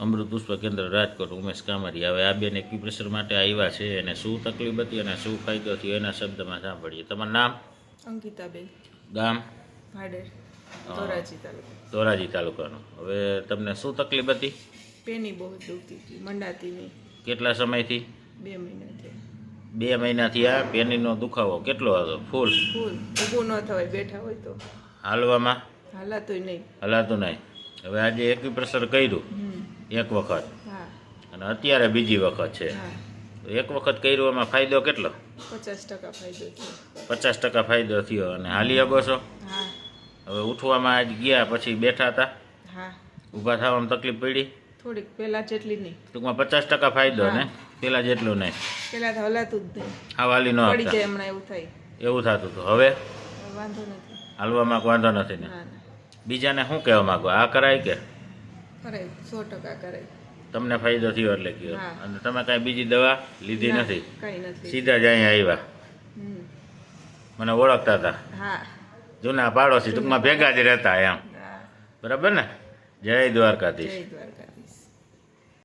અમૃત પુષ્પ કેન્દ્ર રાજકોટ ઉમેશ કામરી. હવે આ બેન એક્યુપ્રેશર માટે આવ્યા છે અને શું તકલીફ હતી અને શું ફાયદો થયો એના શબ્દમાં સાંભળીએ. તમારું નામ? અંકિતાબેન. ગામ? ભાડેર. ધોરાજી તાલુકો. ધોરાજી તાલુકાનું. હવે તમને શું તકલીફ હતી? પેની બહુ દુખતી હતી મંડાતી નહીં કેટલા સમયથી? બે મહિનાથી બે મહિનાથી આ પેનીનો દુખાવો કેટલો હતો? ફૂલ? ફૂલ. ઊભું ન થવાય બેઠા હોય તો. હાલવામાં? હાલાતોય નહીં. હલાતું નહીં. હવે આજે એક્યુપ્રેશર કર્યું. એક વખત. અને અત્યારે બીજી વખત છે. એક વખત કર્યું એમાં ફાયદો કેટલો? પચાસ ટકા ફાયદો થયો. પચાસ ટકા ફાયદો થયો. અને હાલી શકો છો હવે ઉઠવામાં આજ ગયા પછી બેઠા હતા. ઊભા થવામાં તકલીફ પડી? થોડીક પહેલાં જેટલી નહીં. ટૂંકમાં પચાસ ટકા ફાયદો ને? પેલા જેટલું નહીં. પેલા તો હલાતું જ નહીં. આ વાલી ન પડી જાય હમણાં એવું થાય. એવું થતું હતું. હવે? વાંધો નથી. હાલવામાં વાંધો નથી ના. બીજાને શું કહેવા માંગો? આ કરાય કે? સો ટકા કરે. તમને ફાયદો થયો એટલે કયો. અને તમે કાંઈ બીજી દવા લીધી નથી? કંઈ નથી. સીધા જ અહીંયા આવ્યા? મને ઓળખતા હતા. જૂના પાડોશી ટૂંકમાં ભેગા જ રહેતા એમ. બરાબર ને? જય દ્વારકાધીશ.